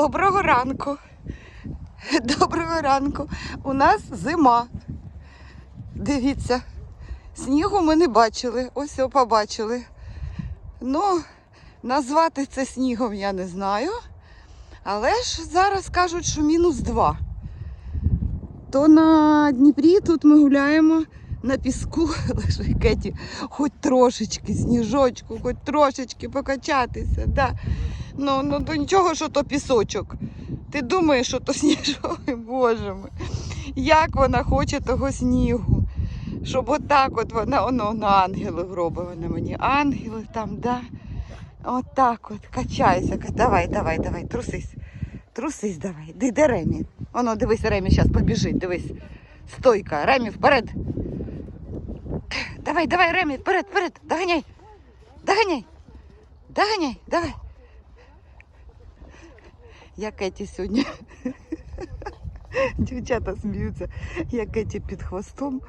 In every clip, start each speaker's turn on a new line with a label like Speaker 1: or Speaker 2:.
Speaker 1: Доброго ранку. Доброго ранку. У нас зима. Дивіться, снігу ми не бачили. Ось його побачили. Ну, назвати це снігом я не знаю. Але ж зараз кажуть, що мінус два. То на Дніпрі тут ми гуляємо на піску, лише Кеті, хоч трошечки сніжочку, хоч трошечки покачатися. Да. Ну, ну то нічого, що то пісочок. Ти думаєш, що то сніжок, боже мой. Як вона хоче того снігу. Щоб отак от вона, воно на ангелів робить вона мені. Ангели там, да. Отак от, качайся. Давай, давай, давай, трусись. Трусись давай. Де Ремі? Воно, дивись, Ремі зараз побіжить, дивись. Стойка, Ремі, вперед. Давай, давай, Ремі, вперед, вперед, доганяй. Доганяй. Доганяй, давай. Я Кеті сьогодні. Дівчата сміються. Я Кеті під хвостом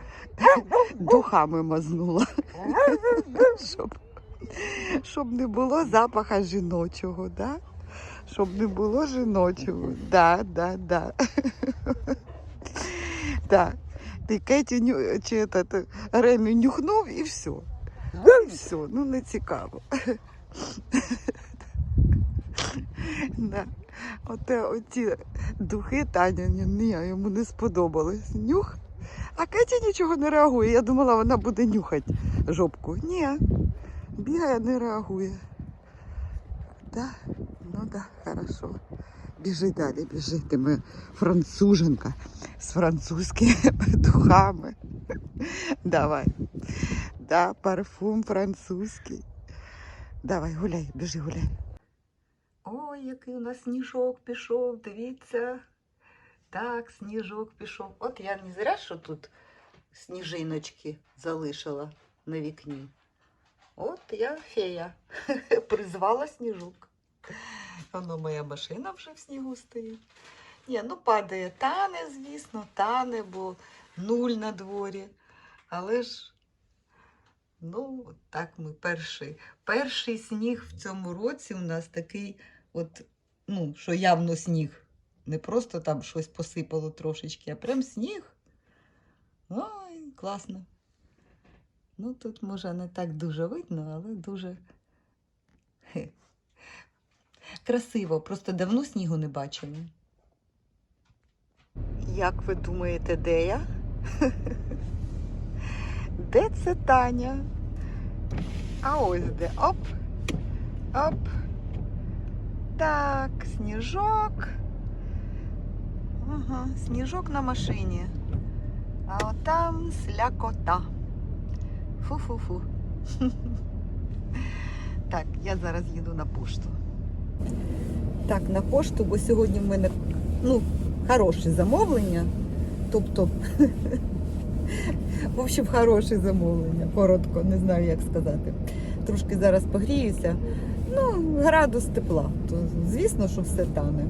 Speaker 1: духами мазнула. Щоб, щоб не було запаха жіночого, да? Щоб не було жіночого. Да, да, да. Да. Ти Кеті ню... чи этот, Ремі нюхнув і все. І все, ну не цікаво. Да. Оте, оті духи Таня, ні, йому не сподобались. Нюх. А Кеті нічого не реагує. Я думала, вона буде нюхати жопку. Ні, бігає, не реагує. Да? Ну да, хорошо. Біжи далі, біжи. Ти ми француженка з французькими духами. Давай. Да, парфум французький. Давай, гуляй, біжи, гуляй. Ой, який у нас сніжок пішов, дивіться. Так, сніжок пішов. От я не зря, що тут сніжиночки залишила на вікні. От я фея. Призвала сніжок. Воно моя машина вже в снігу стоїть. Ні, ну падає, тане, звісно, тане, бо нуль на дворі. Але ж, ну, так ми перший. Перший сніг в цьому році у нас такий, от, ну, що явно сніг. Не просто там щось посипало трошечки, а прям сніг. Ой, класно. Ну, тут може не так дуже видно, але дуже красиво. Просто давно снігу не бачили. Як ви думаєте, де я? Де це Таня? А ось де. Оп. Оп. Так, сніжок. Ага, сніжок на машині. А от там слякота. Фу-фу-фу. Так, я зараз їду на пошту. Так, на пошту, бо сьогодні в мене ну, хороше замовлення. Тобто, в общем, хороше замовлення. Коротко, не знаю, як сказати. Трошки зараз погріюся. Ну, градус тепла. То звісно, що все тане.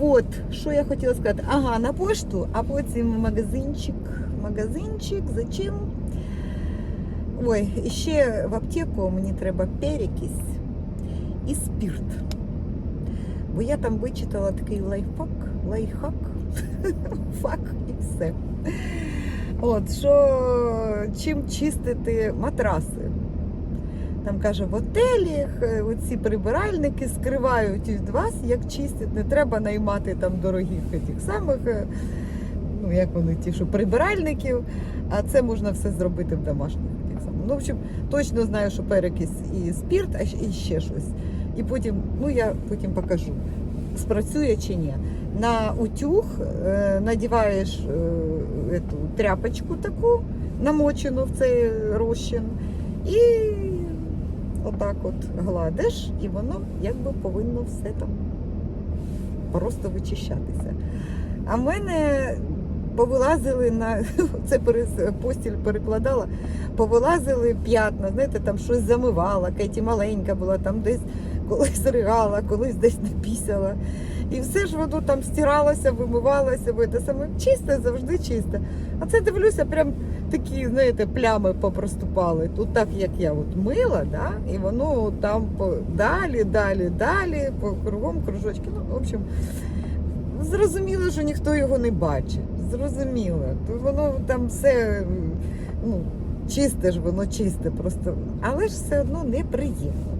Speaker 1: От, що я хотіла сказати? Ага, на пошту, а потім магазинчик. Магазинчик, зачем? Ой, і ще в аптеку мені треба перекись і спірт. Бо я там вичитала такий лайфхак, лайфхак, фак і все. От, що чим чистити матраси. Там каже, в отелях е, оці прибиральники скривають від вас, як чистять. Не треба наймати там дорогих тих самих, е, ну як вони ті, що прибиральників, а це можна все зробити в домашніх. Ну, в общем, точно знаю, що перекис і спірт, а і ще щось. І потім, ну я потім покажу, спрацює чи ні. На утюг е, надіваєш е, ету, тряпочку таку, намочену в цей розчин, і отак от гладиш, і воно якби повинно все там просто вичищатися. А в мене повилазили на це постіль перекладала, повилазили п'ятна, знаєте, там щось замивала, Кеті маленька була, там десь колись ригала, колись десь напісяла. І все ж воно там стиралося, вимивалося, бо це саме чисте, завжди чисте. А це дивлюся, прям такі, знаєте, плями попроступали. Тут так, як я от мила, да? і воно там далі, далі, далі, по кругом кружочки. Ну, в общем, зрозуміло, що ніхто його не бачить. Зрозуміло. То воно там все ну, чисте ж, воно чисте просто. Але ж все одно неприємно.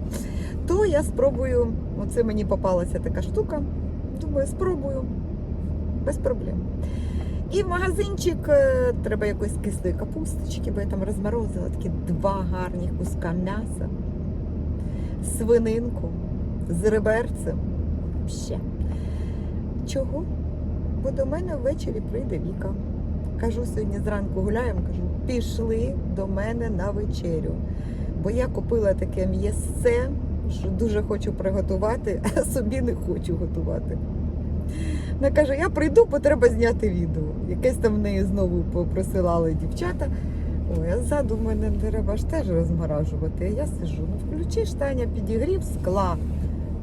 Speaker 1: То я спробую, оце мені попалася така штука. Думаю, спробую без проблем. І в магазинчик е, треба якоїсь кислої капусточки, бо я там розморозила такі два гарні куска м'яса, свининку з реберцем. Ще. Чого? Бо до мене ввечері прийде Віка. Кажу, сьогодні зранку гуляємо, кажу, пішли до мене на вечерю. Бо я купила таке м'ясце, що дуже хочу приготувати, а собі не хочу готувати. Вона каже, я прийду, бо треба зняти відео. Якесь там в неї знову попросилали дівчата. Ой, а ззаду мене треба ж теж розморажувати. Я сижу. Ну включиш Таня підігрів скла.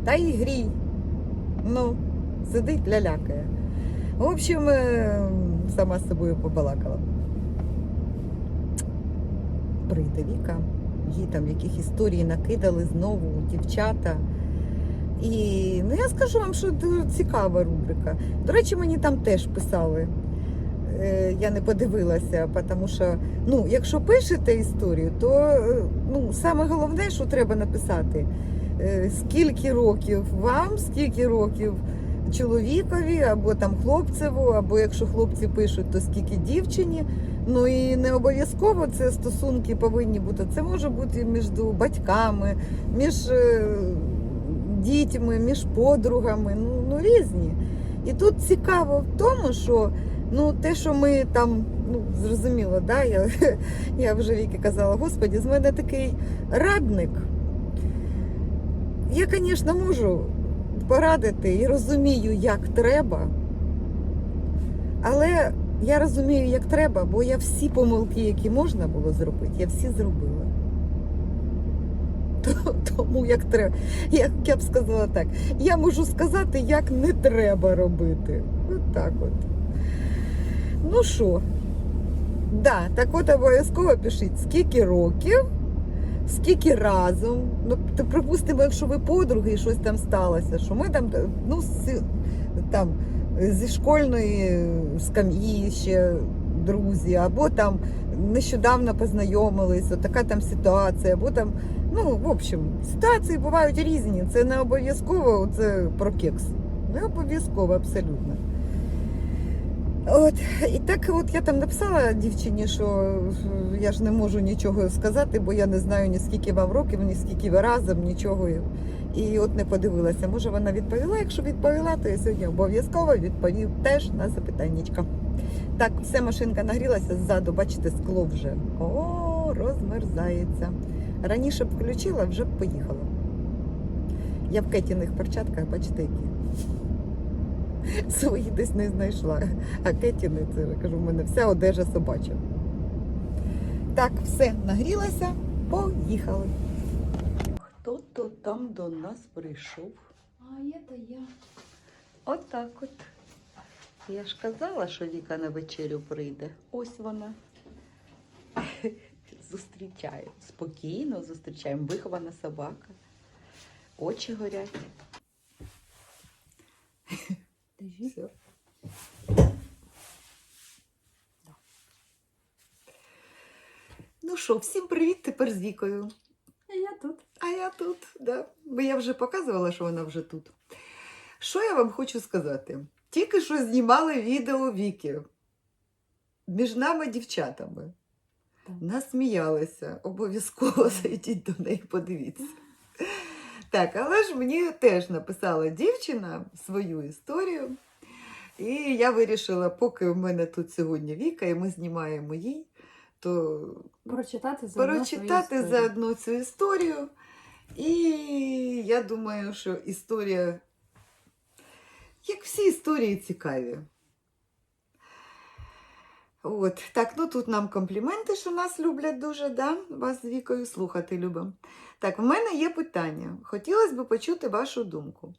Speaker 1: Та і грій. Ну, сидить, лялякає. В общем, е, сама з собою побалакала. Прийде Віка, їй там яких історій накидали знову дівчата. І ну я скажу вам, що дуже цікава рубрика. До речі, мені там теж писали. Е, Я не подивилася, тому що ну, якщо пишете історію, то е, ну, саме головне, що треба написати, е, скільки років вам, скільки років чоловікові, або там хлопцеву, або якщо хлопці пишуть, то скільки дівчині. Ну і не обов'язково це стосунки повинні бути. Це може бути між батьками, між е, дітьми, між подругами, ну, ну різні. І тут цікаво в тому, що ну, те, що ми там, ну, зрозуміло, да, я, я вже Віки казала, господі, з мене такий радник. Я, звісно, можу порадити і розумію, як треба. Але я розумію, як треба, бо я всі помилки, які можна було зробити, я всі зробила. Тому як треба, як я б сказала так, я можу сказати, як не треба робити. От так от. Ну що, да, так от обов'язково пишіть, скільки років, скільки разом. Ну, то припустимо, якщо ви подруги і щось там сталося, що ми там, ну, з- там зі школьної скам'ї ще друзі, або там нещодавно познайомились, от така там ситуація, або там, ну, в общем, ситуації бувають різні. Це не обов'язково це про кекс. Не обов'язково абсолютно. От, і так от я там написала дівчині, що я ж не можу нічого сказати, бо я не знаю ні скільки вам років, ні скільки ви разом, нічого. І от не подивилася. Може вона відповіла. Якщо відповіла, то я сьогодні обов'язково відповів теж на запитаннячка. Так, все, машинка нагрілася ззаду, бачите, скло вже. О, розмерзається. Раніше б включила, вже б поїхала. Я в кетіних перчатках, бачите, які. Свої десь не знайшла. А кетіни, це я кажу, в мене вся одежа собача. Так, все, нагрілася, поїхали. Хто то там до нас прийшов?
Speaker 2: А это я.
Speaker 1: Отак от. Я ж казала, що Віка на вечерю прийде. Ось вона. Зустрічає. Спокійно зустрічаємо. Вихована собака. Очі горять.
Speaker 2: Держи.
Speaker 1: Все. Ну що, всім привіт тепер з Вікою.
Speaker 2: А я тут.
Speaker 1: А я тут, да. Бо я вже показувала, що вона вже тут. Що я вам хочу сказати? Тільки що знімали відео Віки між нами дівчатами. Насміялися. Обов'язково зайдіть до неї, подивіться. Так, але ж мені теж написала дівчина свою історію. І я вирішила, поки в мене тут сьогодні Віка, і ми знімаємо їй, то
Speaker 2: Прочитати заодно
Speaker 1: прочитати
Speaker 2: свою
Speaker 1: заодно цю історію. І я думаю, що історія, як всі історії, цікаві. От, так, ну тут нам компліменти, що нас люблять дуже, да? вас з вікою слухати любимо. Так, в мене є питання. Хотілося б почути вашу думку.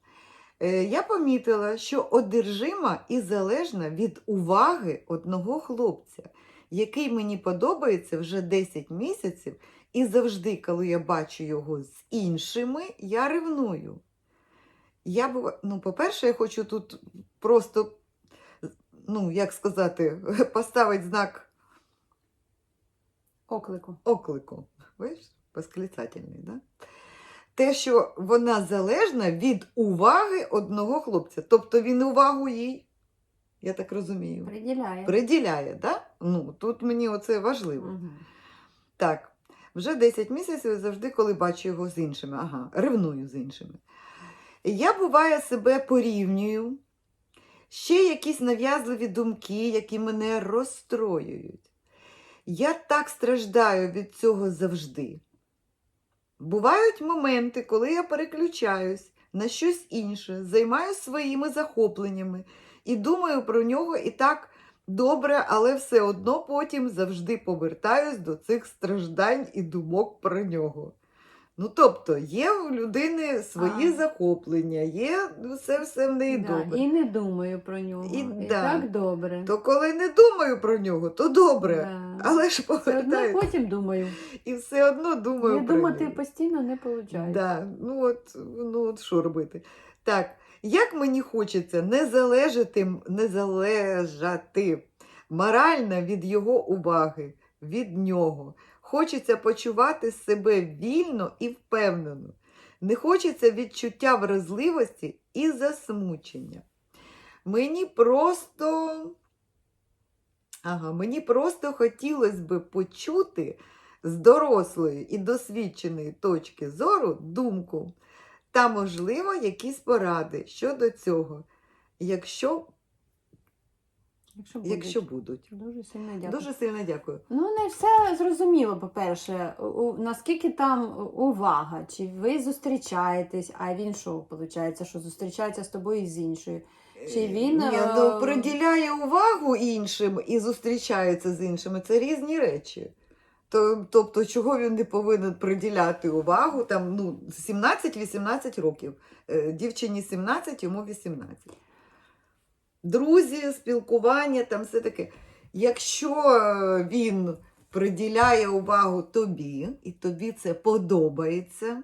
Speaker 1: Е, Я помітила, що одержима і залежна від уваги одного хлопця, який мені подобається вже 10 місяців, і завжди, коли я бачу його з іншими, я ревную. Я бува... ну, по-перше, я хочу тут просто, ну, як сказати, поставити знак
Speaker 2: Оклику.
Speaker 1: оклику. Бачиш, восклицательний, да? Те, що вона залежна від уваги одного хлопця. Тобто він увагу їй, я так розумію,
Speaker 2: Приділяє.
Speaker 1: приділяє. Да? Ну, тут мені оце важливо.
Speaker 2: Мгм.
Speaker 1: Так, вже 10 місяців завжди, коли бачу його з іншими. Ага, ревную з іншими. Я буває себе порівнюю. Ще якісь нав'язливі думки, які мене розстроюють. Я так страждаю від цього завжди. Бувають моменти, коли я переключаюсь на щось інше, займаюся своїми захопленнями і думаю про нього і так добре, але все одно потім завжди повертаюсь до цих страждань і думок про нього. Ну, тобто, є у людини свої
Speaker 2: А.
Speaker 1: захоплення, є все, все в неї
Speaker 2: Да,
Speaker 1: добре.
Speaker 2: І не думаю про нього.
Speaker 1: І
Speaker 2: І,
Speaker 1: да.
Speaker 2: так добре.
Speaker 1: То коли не думаю про нього, то добре.
Speaker 2: Да.
Speaker 1: Але ж повертаюсь
Speaker 2: потім думаю.
Speaker 1: і все одно думаю
Speaker 2: Не думати постійно не виходить.
Speaker 1: Да, ну от, ну от що робити? Так, як мені хочеться не залежати, не залежати морально від його уваги, від нього. Хочеться почувати себе вільно і впевнено. Не хочеться відчуття вразливості і засмучення. Мені просто, ага, мені просто хотілося би почути з дорослої і досвідченої точки зору думку та, можливо, якісь поради щодо цього, якщо,
Speaker 2: Якщо будуть.
Speaker 1: якщо будуть.
Speaker 2: Дуже сильно дякую.
Speaker 1: Дуже сильно дякую.
Speaker 2: Ну, не все зрозуміло, по-перше, наскільки там увага, чи ви зустрічаєтесь, а він що, виходить, що зустрічається з тобою і з іншою. Чи він,
Speaker 1: Ні,
Speaker 2: е,
Speaker 1: ну, приділяє увагу іншим і зустрічається з іншими. Це різні речі. Тобто, чого він не повинен приділяти увагу там, ну, 17-18 років. Е, Дівчині 17, йому 18. Друзі, спілкування, там все таке. Якщо е, він приділяє увагу тобі, і тобі це подобається,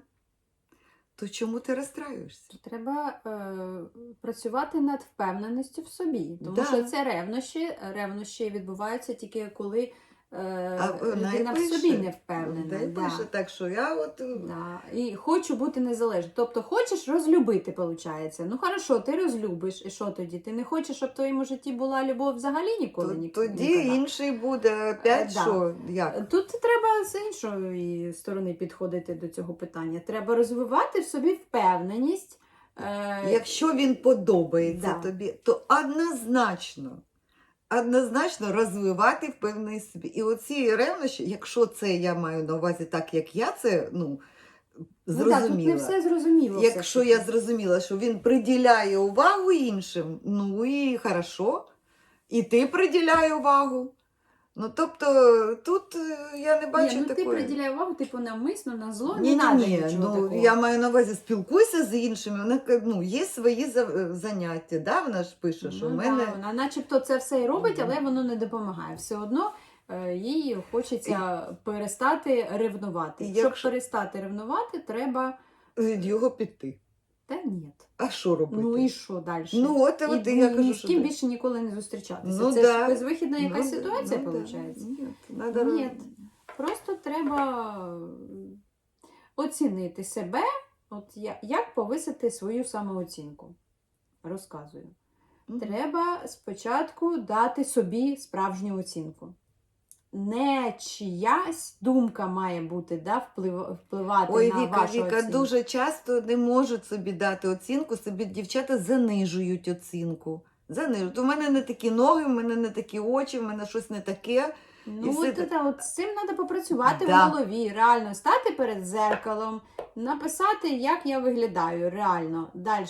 Speaker 1: то чому ти розстраюєшся?
Speaker 2: Треба е, працювати над впевненістю в собі. Тому
Speaker 1: Да.
Speaker 2: що це ревнощі. Ревнощі відбуваються тільки коли
Speaker 1: А вона
Speaker 2: людина в собі не впевнена.
Speaker 1: Та й
Speaker 2: да.
Speaker 1: пише так, що я от е,
Speaker 2: Да. І хочу бути незалежною. Тобто хочеш розлюбити, виходить. Ну хорошо, ти розлюбиш. І що тоді? Ти не хочеш, щоб в твоєму житті була любов взагалі ніколи
Speaker 1: то-
Speaker 2: ні-
Speaker 1: тоді
Speaker 2: ніколи?
Speaker 1: інший буде опять
Speaker 2: Е, да.
Speaker 1: що? Як?
Speaker 2: Тут треба з іншої сторони підходити до цього питання. Треба розвивати в собі впевненість. Е,
Speaker 1: Якщо він подобається
Speaker 2: Да.
Speaker 1: тобі, то однозначно. Однозначно розвивати впевнений собі. І оці ревнощі, якщо це я маю на увазі так, як я це ну,
Speaker 2: ну, так, тут
Speaker 1: зрозуміла.
Speaker 2: не все зрозуміло.
Speaker 1: Якщо
Speaker 2: все
Speaker 1: я зрозуміла, що він приділяє увагу іншим, ну і хорошо. І ти приділяй увагу. Ну, тобто, тут е, я не бачу
Speaker 2: Ні, ну ти
Speaker 1: такої.
Speaker 2: приділяй увагу, типу навмисно, на зло,
Speaker 1: Ні,
Speaker 2: не
Speaker 1: ні, ні. Ну,
Speaker 2: такого.
Speaker 1: я маю на увазі, спілкуйся з іншими. Вона ну, є свої е, заняття, да? вона ж пише, що
Speaker 2: ну,
Speaker 1: в мене.
Speaker 2: да, вона начебто це все і робить, але воно не допомагає. Все одно е, їй хочеться перестати ревнувати.
Speaker 1: І
Speaker 2: Щоб
Speaker 1: якщо-
Speaker 2: перестати ревнувати, треба.
Speaker 1: від його піти.
Speaker 2: Та ні.
Speaker 1: А що робити?
Speaker 2: Ну і що далі?
Speaker 1: Ну, от, от
Speaker 2: і,
Speaker 1: я кажу,
Speaker 2: ні з ким
Speaker 1: да.
Speaker 2: більше ніколи не зустрічатися.
Speaker 1: Ну,
Speaker 2: це
Speaker 1: да.
Speaker 2: ж безвихідна якась
Speaker 1: Ну,
Speaker 2: ситуація,
Speaker 1: ну, да.
Speaker 2: виходить.
Speaker 1: Ні, надо
Speaker 2: Ні. Просто треба оцінити себе, от я- як повисити свою самооцінку. Розказую. Треба спочатку дати собі справжню оцінку. Не чиясь думка має бути, да, вплив- впливати
Speaker 1: Ой,
Speaker 2: на
Speaker 1: Віка,
Speaker 2: вашу
Speaker 1: Віка
Speaker 2: оцінку.
Speaker 1: дуже часто не можуть собі дати оцінку, собі дівчата занижують оцінку. Занижують. У мене не такі ноги, у мене не такі очі, в мене щось не таке. І
Speaker 2: Ну,
Speaker 1: все
Speaker 2: от,
Speaker 1: так.
Speaker 2: от з цим треба попрацювати
Speaker 1: Да.
Speaker 2: в голові, реально стати перед зеркалом, написати, як я виглядаю, реально. Далі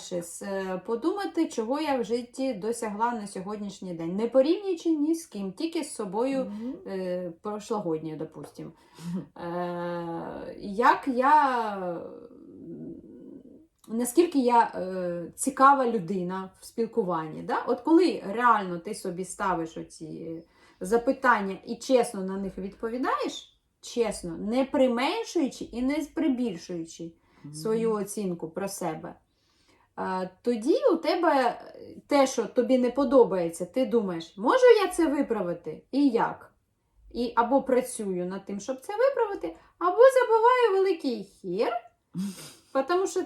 Speaker 2: подумати, чого я в житті досягла на сьогоднішній день. Не порівнюючи ні з ким, тільки з собою
Speaker 1: Мгм.
Speaker 2: е, прошлогодньою, допустим. Е, як я наскільки я е, цікава людина в спілкуванні. Да? От коли реально ти собі ставиш оці запитання і чесно на них відповідаєш, чесно, не применшуючи і не прибільшуючи свою оцінку про себе. Тоді у тебе те, що тобі не подобається, ти думаєш, можу я це виправити і як? І або працюю над тим, щоб це виправити, або забиваю великий хір, тому що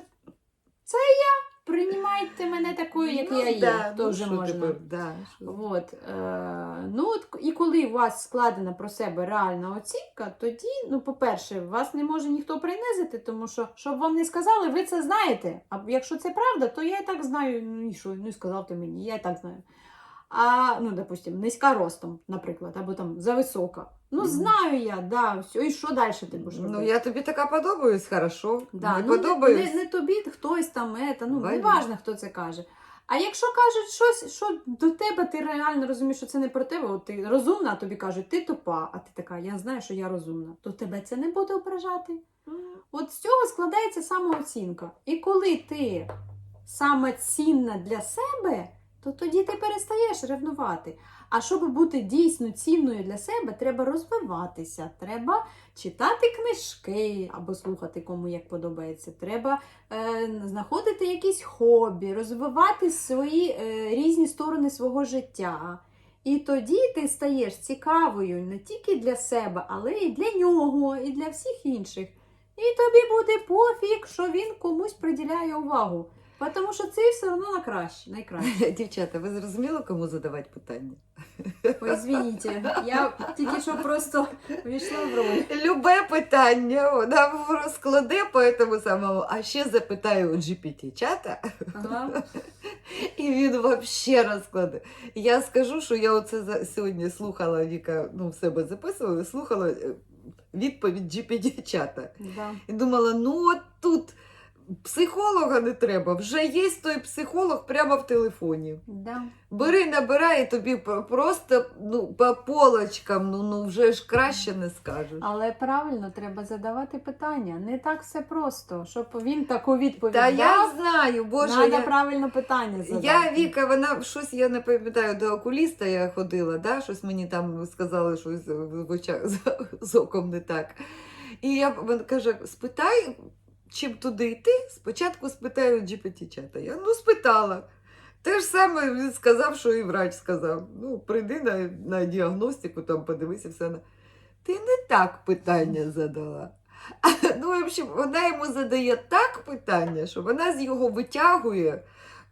Speaker 2: це я. Приймайте мене такою, як
Speaker 1: Ну,
Speaker 2: я є.
Speaker 1: да, ну,
Speaker 2: Теж
Speaker 1: що
Speaker 2: можна.
Speaker 1: тепер, да,
Speaker 2: От, е, ну, от, і коли у вас складена про себе реальна оцінка, тоді, ну, по-перше, вас не може ніхто принизити, тому що, щоб вам не сказали, ви це знаєте. А якщо це правда, то я і так знаю, ну і що, ну і сказав ти мені, я і так знаю. А, ну, допустим, низька ростом, наприклад, або там зависока. Ну, знаю я, да, все, і що далі ти будеш робити?
Speaker 1: Ну, я тобі така подобаюсь, хорошо.
Speaker 2: Да,
Speaker 1: не
Speaker 2: ну,
Speaker 1: подобаюсь.
Speaker 2: Не, не тобі хтось там, ета, ну не важно, хто це каже. А якщо кажуть щось, що до тебе ти реально розумієш, що це не про тебе, от ти розумна, а тобі кажуть, ти тупа, а ти така, я знаю, що я розумна, то тебе це не буде ображати. От з цього складається самооцінка. І коли ти саме цінна для себе, то тоді ти перестаєш ревнувати. А щоб бути дійсно цінною для себе, треба розвиватися, треба читати книжки або слухати кому як подобається. Треба е, знаходити якісь хобі, розвивати свої е, різні сторони свого життя. І тоді ти стаєш цікавою не тільки для себе, але й для нього, і для всіх інших. І тобі буде пофіг, що він комусь приділяє увагу. Тому що це все одно на краще, найкраще.
Speaker 1: Дівчата, ви зрозуміли, кому задавати питання?
Speaker 2: Ой, звініть, я тільки що просто війшла в роль.
Speaker 1: Любе питання вона розкладе по этому самому, а ще запитаю у GPT-чата,
Speaker 2: Ага.
Speaker 1: і він вообще розкладе. Я скажу, що я оце сьогодні слухала Віка, ну в себе записувала, слухала е, відповідь GPT-чата.
Speaker 2: Да.
Speaker 1: І думала, ну от тут психолога не треба, вже є той психолог прямо в телефоні.
Speaker 2: Да.
Speaker 1: Бери, набирай, і тобі просто ну, по полочкам, ну, ну вже ж краще не скажеш.
Speaker 2: Але правильно треба задавати питання. Не так все просто, щоб він таку відповідь
Speaker 1: Та
Speaker 2: дав.
Speaker 1: я знаю, боже,
Speaker 2: Надо
Speaker 1: я,
Speaker 2: правильно питання задати.
Speaker 1: я Віка, вона щось, я не пам'ятаю, до окуліста я ходила, да? щось мені там сказали, що з, в очах з, з оком не так. І я вона каже, спитай, чим туди йти, спочатку спитаю GPT-чата. Я ну спитала. Те ж саме він сказав, що і врач сказав. Ну, прийди на, на діагностику, там подивися все. на- Ти не так питання задала. Ну, в общем, вона йому задає так питання, що вона з його витягує.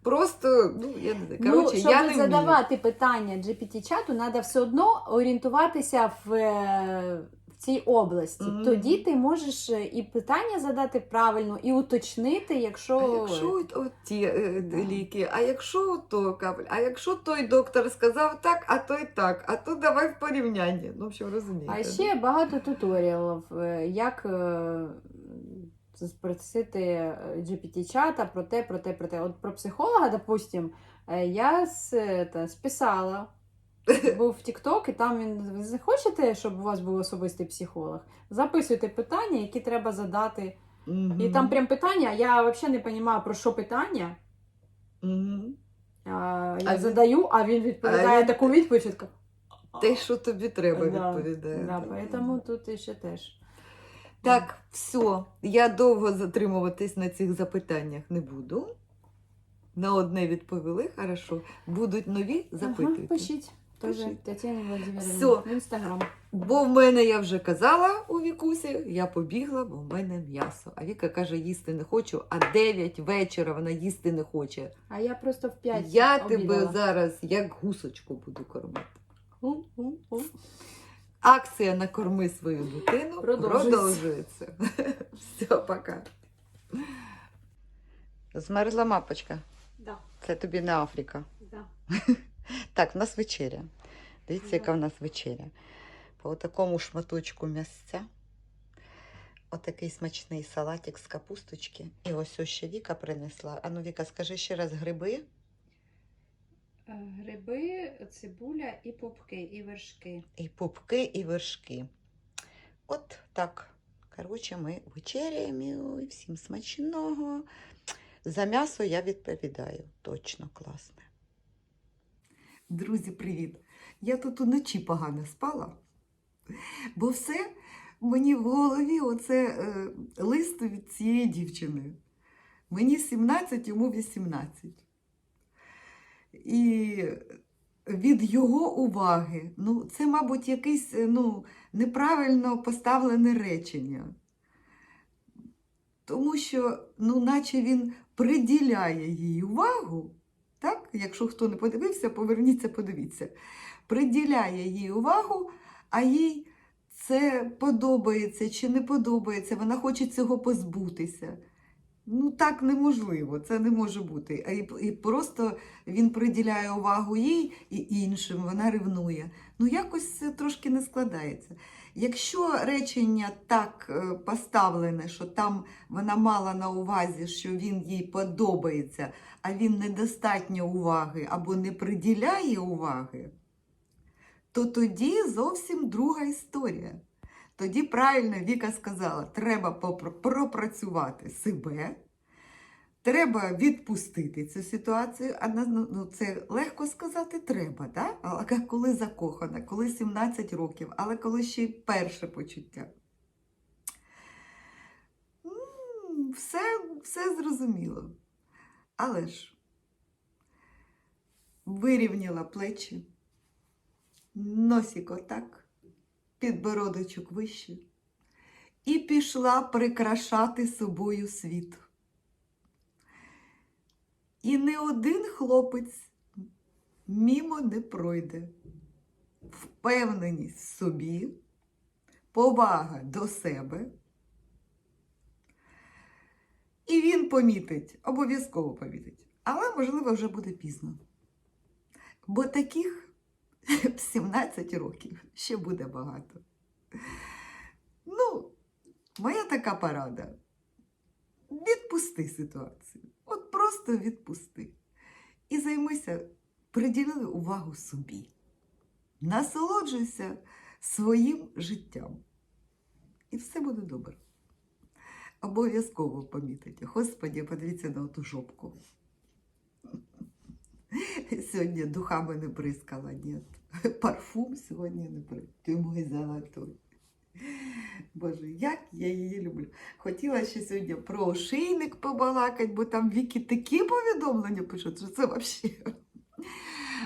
Speaker 1: Просто, ну, я не знаю. Коротше,
Speaker 2: ну, щоб
Speaker 1: я не вмію.
Speaker 2: задавати питання GPT-чату, треба все одно орієнтуватися в, е, в цій області.
Speaker 1: Мгм.
Speaker 2: Тоді ти можеш е, і питання задати правильно, і уточнити, якщо.
Speaker 1: А якщо от, от ті е, ліки, а якщо то капель, а якщо той доктор сказав так, а той так, а то давай в порівняння. Ну, в общем, розумієте.
Speaker 2: А ще багато туторіалів, е, як спросити GPT-чата про те, про те, про те. От про психолога, допустим, я с, та, списала. Був в TikTok, і там він ви захочете, щоб у вас був особистий психолог. Записуйте питання, які треба задати.
Speaker 1: Мгм.
Speaker 2: І там прям питання. Я взагалі не розумію, про що питання.
Speaker 1: Мгм.
Speaker 2: А, я
Speaker 1: А він-
Speaker 2: задаю, а він відповідає
Speaker 1: А він-
Speaker 2: таку відповідь. чітко.
Speaker 1: Те, що тобі треба,
Speaker 2: Да,
Speaker 1: відповідає.
Speaker 2: Да, поэтому тут ще теж.
Speaker 1: Так, все. Я довго затримуватись на цих запитаннях не буду. На одне відповіли, хорошо. Будуть нові, запитуйте.
Speaker 2: Ага, пишіть. Тоже
Speaker 1: Пишіть.
Speaker 2: Тетяні Владимировні в інстаграм.
Speaker 1: Бо в мене я вже казала у Вікусі, я побігла, бо в мене м'ясо. А Віка каже, їсти не хочу, а 9 вечора вона їсти не хоче.
Speaker 2: А я просто в 5
Speaker 1: Я тебе зараз як гусочку буду кормити. Акція накорми свою дитину
Speaker 2: Продовжується.
Speaker 1: продовжується. Все, пока. Змерзла мапочка.
Speaker 2: Да,
Speaker 1: Це тобі не Африка.
Speaker 2: да.
Speaker 1: Так, в нас вечеря. Дивіться, яка в нас вечеря. По такому шматочку м'ясця. Отакий смачний салатик з капусточки. І ось ось ще Віка принесла. Ану, Віка, скажи ще раз гриби.
Speaker 2: Е, Гриби, цибуля і пупки, і вершки.
Speaker 1: і пупки, і вершки. От так. Коротше, ми вечеряємо. і Всім смачного. За м'ясо я відповідаю. Точно класне. Друзі, привіт! Я тут уночі погано спала, бо все мені в голові оце е, лист від цієї дівчини. Мені 17, йому 18. І від його уваги, ну, це, мабуть, якесь е, ну, неправильно поставлене речення. Тому що, ну, наче він приділяє їй увагу? Якщо хто не подивився, поверніться, подивіться. Приділяє їй увагу, а їй це подобається чи не подобається, вона хоче цього позбутися. Ну, так неможливо, це не може бути. І, і просто він приділяє увагу їй і іншим, вона ревнує. Ну, якось це трошки не складається. Якщо речення так е, поставлене, що там вона мала на увазі, що він їй подобається, а він недостатньо уваги або не приділяє уваги, то тоді зовсім друга історія. Тоді правильно Віка сказала, треба пропрацювати себе, треба відпустити цю ситуацію. Ну, ну, це легко сказати треба, да? але коли закохана, коли 17 років, але коли ще й перше почуття. Все, все зрозуміло. Але ж вирівняла плечі, носик отак, підбородочок вище, і пішла прикрашати собою світ. І не один хлопець мімо не пройде. Впевненість в собі, повага до себе. І він помітить, обов'язково помітить. Але, можливо, вже буде пізно. Бо таких 17 років ще буде багато. Ну, моя така порада. Відпусти ситуацію. От просто відпусти. І займися, приділи увагу собі. Насолоджуйся своїм життям. І все буде добре. Обов'язково помітить. Господі, подивіться на ту жопку. Сьогодні духами не бризкала, ні. Парфум сьогодні не бризкала. Мой золотой. Боже, як я її люблю. Хотіла ще сьогодні про ошейник побалакати, бо там Віки такі повідомлення пишуть, що це взагалі.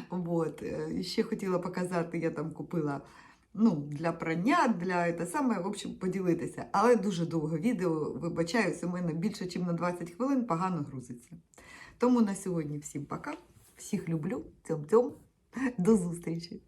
Speaker 1: Вот. е, ще хотіла показати, я там купила ну, для прання, для те саме, в общем, поділитися. Але дуже довго відео, вибачаюсь, у мене більше, ніж на 20 хвилин погано грузиться. Тому на сьогодні всім пока. Всіх люблю. Цьом-цьом. До зустрічі!